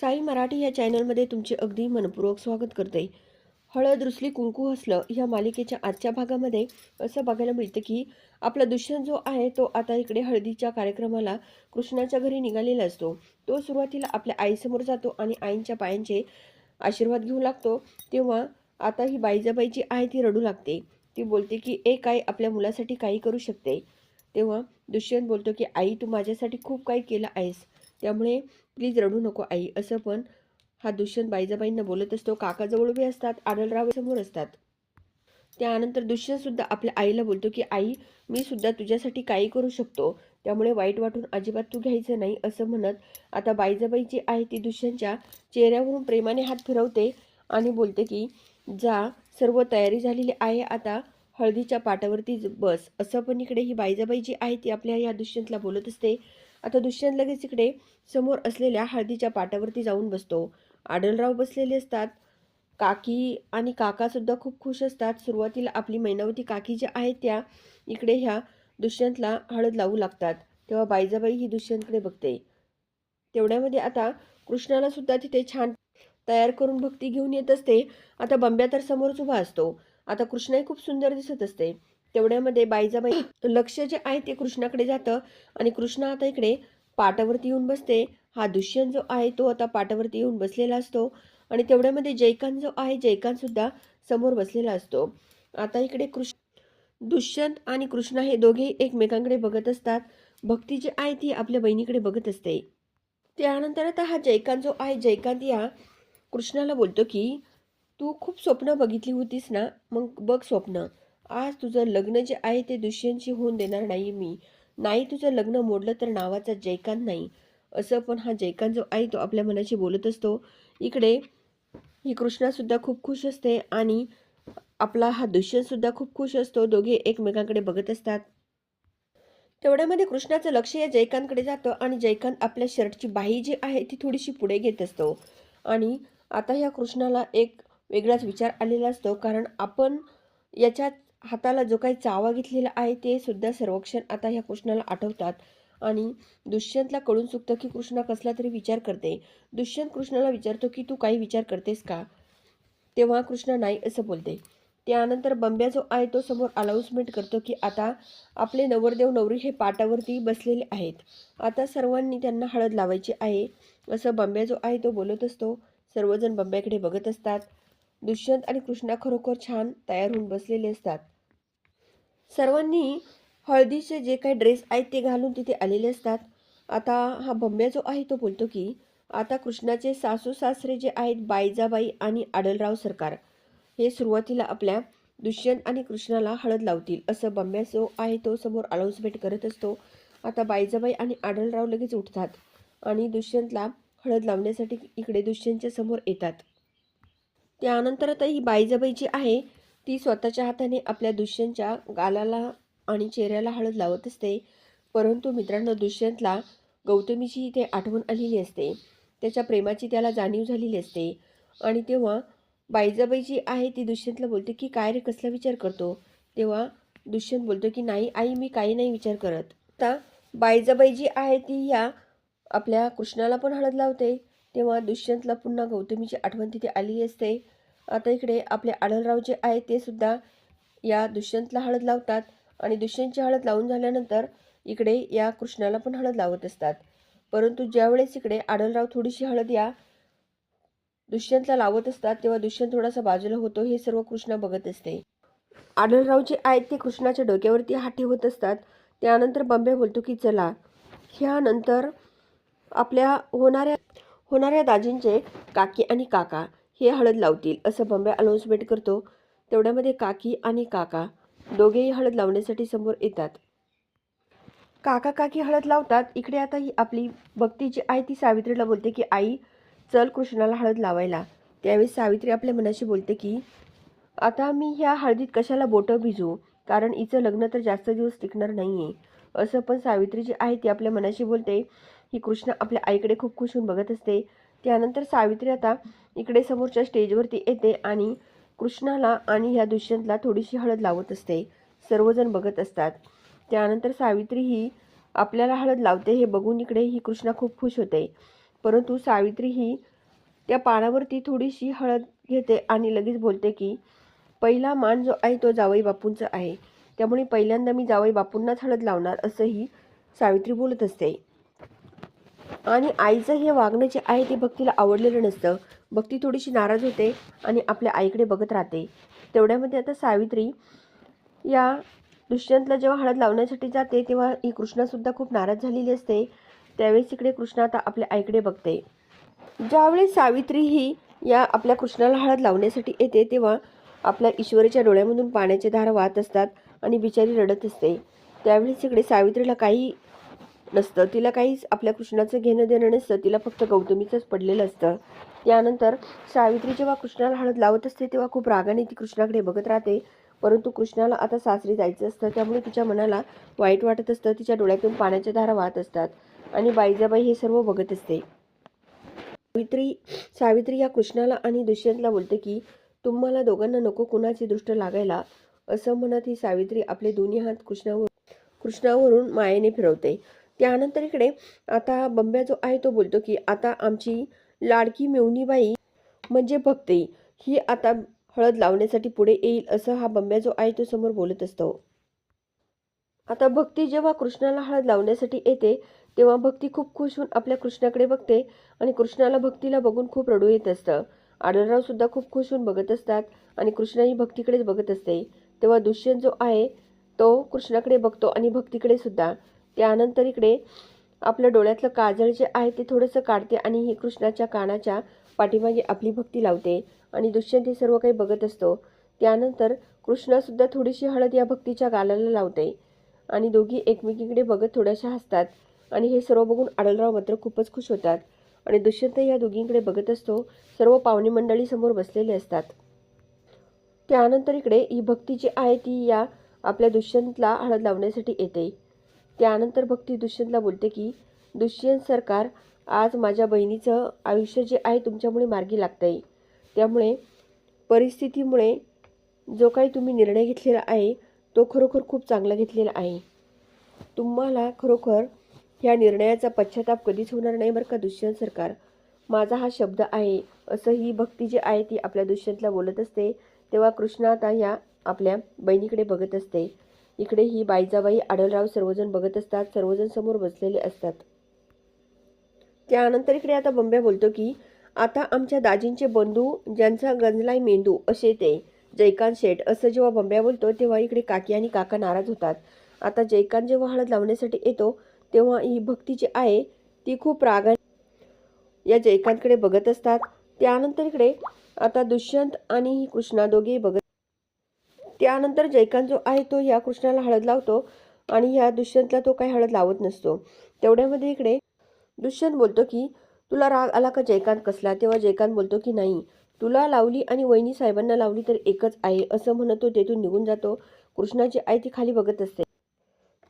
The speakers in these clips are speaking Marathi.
साई मराठी या चॅनलमध्ये तुमचे अगदी मनपूर्वक स्वागत करते. हळद रुसली कुंकू हसलं या मालिकेच्या आजच्या भागामध्ये असं बघायला मिळतं की आपला दुष्यंत जो आहे तो आता इकडे हळदीच्या कार्यक्रमाला कृष्णाच्या घरी निघालेला असतो. तो सुरुवातीला आपल्या आईसमोर जातो आणि आईंच्या पायांचे आशीर्वाद घेऊ लागतो. तेव्हा आता ही बाईजाबाई जी आहे ती रडू लागते. ती बोलते की एक आई आपल्या मुलासाठी काही करू शकते? तेव्हा दुष्यंत बोलतो की आई तू माझ्यासाठी खूप काही केलं आहेस. त्यामुळे प्लीज रडू नको आई. असं पण हा दुष्यंत बाईजाबाईंना बोलत असतो. काकाजवळ उभे असतात. आडलराव समोर असतात. त्यानंतर दुष्यंतसुद्धा आपल्या आईला बोलतो की आई मी सुद्धा तुझ्यासाठी काही करू शकतो. त्यामुळे वाईट वाटून अजिबात तू घ्यायचं नाही असं म्हणत आता बाईजाबाई जी आहे ती दुष्यंतच्या चेहऱ्यावरून प्रेमाने हात फिरवते आणि बोलते की जा सर्व तयारी झालेली आहे. आता हळदीच्या पाटावरती ज- बस. असं पण इकडे ही बाईजाबाई जी आहे ती आपल्या या दुष्यंतला बोलत असते. आता दुष्यंत लगेच इकडे समोर असलेल्या हळदीच्या पाटावरती जाऊन बसतो. आडलराव बसलेले असतात. काकी आणि काकासुद्धा खूप खुश असतात. सुरुवातीला आपली मैनावती काकी ज्या आहेत त्या इकडे ह्या दुष्यंतला हळद लावू लागतात. तेव्हा बाईजाबाई ही दुष्यंतकडे बघते. तेवढ्यामध्ये आता कृष्णाला सुद्धा तिथे छान तयार करून भक्ती घेऊन येत असते. आता बंब्या तर समोरच उभा असतो. आता कृष्णाही खूप सुंदर दिसत असते. तेवढ्यामध्ये बाईजाबाई लक्ष जे आहे ते कृष्णाकडे जातं आणि कृष्ण आता इकडे पाटावरती येऊन बसते. हा दुष्यंत जो आहे तो आता पाटावरती येऊन बसलेला असतो आणि तेवढ्यामध्ये जयकांत जो आहे जयकांत सुद्धा समोर बसलेला असतो. आता इकडे कृष्ण दुष्यंत आणि कृष्ण हे दोघेही एकमेकांकडे बघत असतात. भक्ती जी आहे ती आपल्या बहिणीकडे बघत असते. त्यानंतर आता हा जयकांत जो आहे जयकांत या कृष्णाला बोलतो की तू खूप स्वप्न बघितली होतीस ना? मग बघ स्वप्न. आज तुझं लग्न जे आहे ते दुष्यंतशी होऊन देणार नाही मी. नाही तुझं लग्न मोडलं तर नावाचा जयकांत नाही. असं पण हा जयकांत जो आहे तो आपल्या मनाशी बोलत असतो. इकडे ही कृष्णासुद्धा खूप खुश असते आणि आपला हा दुष्यंतसुद्धा खूप खुश असतो. दोघे एकमेकांकडे बघत असतात. तेवढ्यामध्ये कृष्णाचं लक्ष या जयकांतकडे जातं आणि जयकांत आपल्या शर्टची बाही जी आहे ती थोडीशी पुढे घेत असतो. आणि आता ह्या कृष्णाला एक वेगळाच विचार आलेला असतो. कारण आपण याच्यात हाताला जो काही चावा घेतलेला आहे ते सुद्धा सर्वक्षण आता ह्या कृष्णाला आठवतात. आणि दुष्यंतला कळून चुकतं की कृष्णा कसला तरी विचार करते. दुष्यंत कृष्णाला विचारतो की तू काही विचार करतेस का? तेव्हा कृष्णा नाही असं बोलते. त्यानंतर बंब्या जो आहे तो समोर अनाऊन्समेंट करतो की आता आपले नवरदेव नवरी हे पाटावरती बसलेले आहेत. आता सर्वांनी त्यांना हळद लावायची आहे असं बंब्या जो आहे तो बोलत असतो. सर्वजण बंब्याकडे बघत असतात. दुष्यंत आणि कृष्णा खरोखर छान तयार होऊन बसलेले असतात. सर्वांनी हळदीचे जे काही ड्रेस आहेत ते घालून तिथे आलेले असतात. आता हा बंब्या जो आहे तो बोलतो की आता कृष्णाचे सासू सासरे जे आहेत बाईजाबाई आणि आडलराव सरकार हे सुरुवातीला आपल्या दुष्यंत आणि कृष्णाला हळद लावतील असं बंब्या जो आहे तो समोर अनाऊन्समेंट करत असतो. आता बाईजाबाई आणि आडलराव लगेच उठतात आणि दुष्यंतला हळद लावण्यासाठी इकडे दुष्यंतच्या समोर येतात. त्यानंतर आता ही बाईजाबाई जी आहे ती स्वतःच्या हाताने आपल्या दुष्यंतच्या गालाला आणि चेहऱ्याला हळद लावत असते. परंतु मित्रांनो दुष्यंतला गौतमीची इथे आठवण आलेली असते. त्याच्या प्रेमाची त्याला जाणीव झालेली असते. आणि तेव्हा बाईजाबाई जी आहे ती दुष्यंतला बोलते की काय रे कसला विचार करतो? तेव्हा दुष्यंत बोलतो की नाही आई मी काही नाही विचार करत. आता बाईजाबाई जी आहे ती ह्या आपल्या कृष्णाला पण हळद लावते. तेव्हा दुष्यंतला पुन्हा गौतमीची आठवण तिथे आलेली असते. आता इकडे आपले आढळराव जे आहे ते सुद्धा या दुष्यंतला हळद लावतात आणि दुष्यंतची हळद लावून झाल्यानंतर इकडे या कृष्णाला पण हळद लावत असतात. परंतु ज्यावेळेस इकडे आढळराव थोडीशी हळद या दुष्यंतला लावत असतात तेव्हा दुष्यंत थोडासा बाजूला होतो हे सर्व कृष्णा बघत असते. आढळराव जे आहेत ते कृष्णाच्या डोक्यावरती हात ठेवत असतात. त्यानंतर बंबे बोलतो की चला. ह्यानंतर आपल्या होणाऱ्या होणाऱ्या दाजींचे काकी आणि काका. हे हळद लावतील असं बंबे अनाऊन्समेंट करतो. तेवढ्यामध्ये काकी आणि काका दोघेही हळद लावण्यासाठी समोर येतात. काका काकी हळद लावतात. इकडे आता ही आपली भक्ती जी आहे ती सावित्रीला बोलते की आई चल कृष्णाला हळद लावायला. त्यावेळी सावित्री आपल्या मनाशी बोलते की आता मी ह्या हळदीत कशाला बोटं भिजू? कारण हिचं लग्न तर जास्त दिवस टिकणार नाही आहे असं पण सावित्री जी आहे ती आपल्या मनाशी बोलते. ही कृष्ण आपल्या आईकडे खूप खुश होऊन बघत असते. त्यानंतर सावित्री आता इकडे समोरच्या स्टेजवरती येते आणि कृष्णाला आणि ह्या दुष्यंतला थोडीशी हळद लावत असते. सर्वजण बघत असतात. त्यानंतर सावित्री ही आपल्याला हळद लावते. हे बघून इकडे ही कृष्णा खूप खुश होते. परंतु सावित्री ही त्या पानावरती थोडीशी हळद घेते आणि लगेच बोलते की पहिला मान जो आहे तो जावई बापूंचा आहे. त्यामुळे पहिल्यांदा मी जावई बापूंनाच हळद लावणार असंही सावित्री बोलत असते. आणि आईचं हे वागणं जे आहे ते भक्तीला आवडलेलं नसतं. भक्ती थोडीशी नाराज होते आणि आपल्या आईकडे बघत राहते. तेवढ्यामध्ये आता सावित्री या दुष्यंतला जेव्हा हळद लावण्यासाठी जाते तेव्हा ही कृष्णासुद्धा खूप नाराज झालेली असते. त्यावेळेस इकडे कृष्णा आता आपल्या आईकडे बघते. ज्यावेळेस सावित्री ही या आपल्या कृष्णाला हळद लावण्यासाठी येते तेव्हा आपल्या ईश्वरीच्या डोळ्यामधून पाण्याचे धार वाहत असतात आणि बिचारी रडत असते. त्यावेळेस इकडे सावित्रीला काही नसतं. तिला काहीच आपल्या कृष्णाचं घेणं देणं नसतं. तिला फक्त गौतमीचंच पडलेलं असतं. त्यानंतर सावित्री जेव्हा कृष्णाला हळद लावत असते तेव्हा खूप रागाने ती कृष्णाकडे बघत राहते. परंतु कृष्णाला आता सासरी जायचं असतं त्यामुळे तिच्या मनाला वाईट वाटत असतं. तिच्या डोळ्यातून पाण्याच्या धारा वाहत असतात आणि बाईजाबाई हे सर्व बघत असते. सावित्री सावित्री या कृष्णाला आणि दुष्यंतला बोलते की तुम्हाला दोघांना नको कुणाची दृष्ट लागायला असं म्हणत ही सावित्री आपले दोन्ही हात कृष्णावर कृष्णावरून मायेने फिरवते. त्यानंतर इकडे आता बंब्या जो आहे तो बोलतो की आता आमची लाडकी मेवणीबाई म्हणजे भक्ती ही आता हळद लावण्यासाठी पुढे येईल असं हा बंब्या जो आहे तो समोर बोलत असतो. आता भक्ती जेव्हा कृष्णाला हळद लावण्यासाठी येते तेव्हा भक्ती खूप खुश होऊन आपल्या कृष्णाकडे बघते आणि कृष्णाला भक्तीला बघून खूप रडू येत असतं. आढळराव सुद्धा खूप खुश होऊन बघत असतात आणि कृष्णाही भक्तीकडेच बघत असते. तेव्हा दुष्यंत जो आहे तो कृष्णाकडे बघतो आणि भक्तीकडे सुद्धा. त्यानंतर इकडे आपल्या डोळ्यातलं काजळ जे आहे ते थोडंसं काढते आणि ही कृष्णाच्या कानाच्या पाठीमागे आपली भक्ती लावते. आणि दुष्यंत हे सर्व काही बघत असतो. त्यानंतर कृष्णासुद्धा थोडीशी हळद या भक्तीच्या गालाला लावते. आणि दोघी एकमेकीकडे बघत थोड्याशा हसतात. आणि हे सर्व बघून आडलराव मात्र खूपच खुश होतात. आणि दुष्यंत या दोघींकडे बघत असतो. सर्व पाहुणे मंडळी समोर बसलेले असतात. त्यानंतर इकडे ही भक्ती जी आहे ती या आपल्या दुष्यंतला हळद लावण्यासाठी येते. त्यानंतर भक्ती दुष्यंतला बोलते की दुष्यंत सरकार आज माझ्या बहिणीचं आयुष्य जे आहे तुमच्यामुळे मार्गी लागतंय. त्यामुळे परिस्थितीमुळे जो काही तुम्ही निर्णय घेतलेला आहे तो खरोखर खूप चांगला घेतलेला आहे. तुम्हाला खरोखर ह्या निर्णयाचा पश्चाताप कधीच होणार नाही बरं का दुष्यंत सरकार. माझा हा शब्द आहे असं ही भक्ती जी आहे ती आपल्या दुष्यंतला बोलत असते तेव्हा कृष्णा आता ह्या आपल्या बहिणीकडे बघत असते. इकडे ही बाईजाबाई आढळराव सर्वजण बघत असतात सर्वजण समोर बसलेले असतात. त्यानंतर इकडे आता बंब्या बोलतो की आता आमच्या दाजींचे बंधू ज्यांचा गंजलाय मेंदू असे ते. जयकांत शेठ असं जेव्हा बंब्या बोलतो तेव्हा इकडे काकी आणि काका नाराज होतात. आता जयकांत जेव्हा हळद लावण्यासाठी येतो तेव्हा ही भक्ती जी आहे ती खूप रागा या जयकांतकडे बघत असतात. त्यानंतर इकडे आता दुष्यंत आणि ही कृष्णा दोघेही बघत त्यानंतर जयकांत जो आहे तो ह्या कृष्णाला हळद लावतो आणि ह्या दुष्यंतला तो काही हळद लावत नसतो. तेवढ्यामध्ये इकडे दुष्यंत बोलतो की तुला राग आला का जयकांत कसला? तेव्हा जयकांत बोलतो की नाही. तुला लावली आणि वहिनी साहेबांना लावली तर एकच आहे असं म्हणत तो तेथून निघून जातो. कृष्णाची आई ती खाली बघत असते.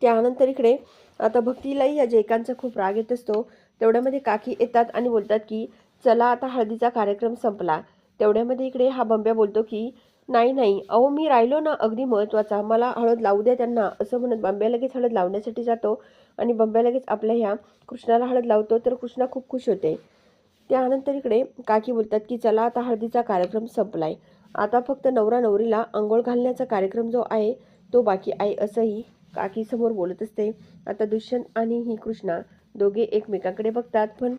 त्यानंतर इकडे आता भक्तीलाही या जयकांतचा खूप राग येत असतो. तेवढ्यामध्ये काकी येतात आणि बोलतात की चला आता हळदीचा कार्यक्रम संपला. तेवढ्यामध्ये इकडे हा बंब्या बोलतो की नाही नाही. अहो मी राहिलो ना अगदी महत्त्वाचा. मला हळद लावू द्या त्यांना. असं म्हणत बंब्या लगेच हळद लावण्यासाठी जातो आणि बंब्या लगेच आपल्या ह्या कृष्णाला हळद लावतो तर कृष्णा खूप खुश होते. त्यानंतर इकडे काकी बोलतात की चला आता हळदीचा कार्यक्रम संपलाय. आता फक्त नवरा नवरीला आंघोळ घालण्याचा कार्यक्रम जो आहे तो बाकी आहे असंही काकी समोर बोलत असते. आता दुष्यंत आणि ही कृष्णा दोघे एकमेकांकडे बघतात पण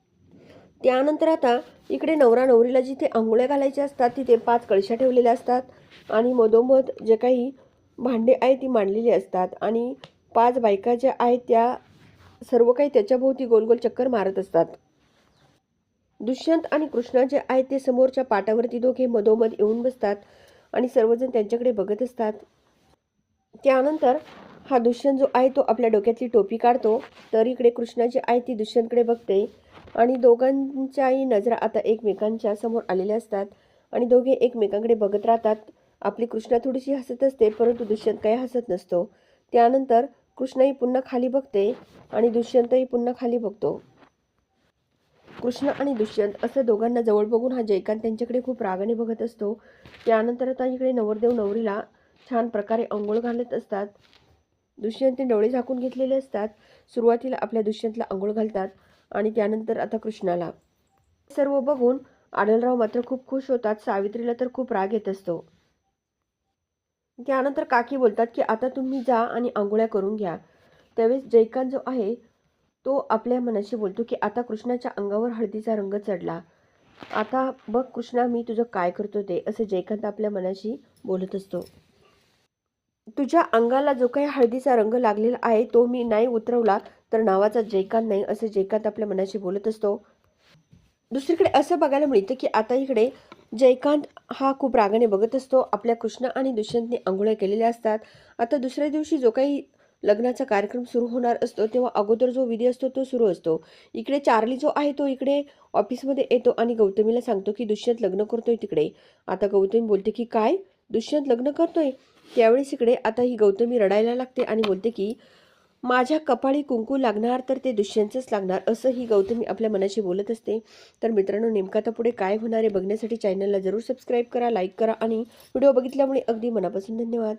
त्यानंतर आता इकडे नवरा नवरीला जिथे आंघोळ्या घालायच्या असतात तिथे पाच कळशा ठेवलेल्या असतात आणि मधोमध जे काही भांडे आहे ती मांडलेली असतात आणि पाच बायका ज्या आहेत त्या सर्व काही त्याच्याभोवती गोलगोल चक्कर मारत असतात. दुष्यंत आणि कृष्णा जे आहेत ते समोरच्या पाटावरती दोघे मधोमध येऊन बसतात आणि सर्वजण त्यांच्याकडे बघत असतात. त्यानंतर हा दुष्यंत जो आहे तो आपल्या डोक्यातली टोपी काढतो. तर इकडे कृष्णा जी आहे ती दुष्यंतकडे बघते. आणि दोघांच्याही नजरा आता एकमेकांच्या समोर आलेल्या असतात. आणि दोघे एकमेकांकडे बघत राहतात. आपली कृष्णा थोडीशी हसत असते परंतु दुष्यंत काही हसत नसतो. त्यानंतर कृष्णाही पुन्हा खाली बघते आणि दुष्यंतही पुन्हा खाली बघतो. कृष्ण आणि दुष्यंत असं दोघांना जवळ बघून हा जयकांत त्यांच्याकडे खूप रागाने बघत असतो. त्यानंतर आता इकडे नवरदेव नवरीला छान प्रकारे अंघोळ घालत असतात. दुष्यंतने डोळे झाकून घेतलेले असतात. सुरुवातीला आपल्या दुष्यंतला अंघोळ घालतात. आणि त्यानंतर आता कृष्णाला. सर्व बघून आढळराव मात्र खूप खुश होतात. सावित्रीला तर खूप राग येत असतो. त्यानंतर काकी बोलतात की आता तुम्ही जा आणि आंघोळ्या करून घ्या. त्यावेळेस जयकांत जो आहे तो आपल्या मनाशी बोलतो की आता कृष्णाच्या अंगावर हळदीचा रंग चढला. आता बघ कृष्णा मी तुझं काय करतो ते असं जयकांत आपल्या मनाशी बोलत असतो. तुझ्या अंगाला जो काही हळदीचा रंग लागलेला आहे तो मी नाही उतरवला तर नावाचा जयकांत नाही असं जयकांत आपल्या मनाशी बोलत असतो. दुसरीकडे असं बघायला मिळतं की आता इकडे जयकांत हा खूप रागाने बघत असतो. आपल्या कृष्ण आणि दुष्यंतने आंघोळ्या केलेल्या असतात. आता दुसऱ्या दिवशी जो काही लग्नाचा कार्यक्रम सुरू होणार असतो तेव्हा अगोदर जो विधी असतो तो सुरू असतो. इकडे चार्ली जो आहे तो इकडे ऑफिसमध्ये येतो आणि गौतमीला सांगतो की दुष्यंत लग्न करतोय तिकडे. आता गौतमी बोलते की काय? दुष्यंत लग्न करतोय? त्यावेळेस इकडे आता ही गौतमी रडायला लागते आणि बोलते की माझ्या कपाळी कुंकू लागणार तर ते दुष्यंतच लागणार असं ही गौतमी आपल्या मनाशी बोलत असते. तर मित्रांनो नेमकं आता पुढे काय होणार आहे बघण्यासाठी चॅनलला जरूर सबस्क्राईब करा लाईक करा आणि व्हिडिओ बघितल्यामुळे अगदी मनापासून धन्यवाद.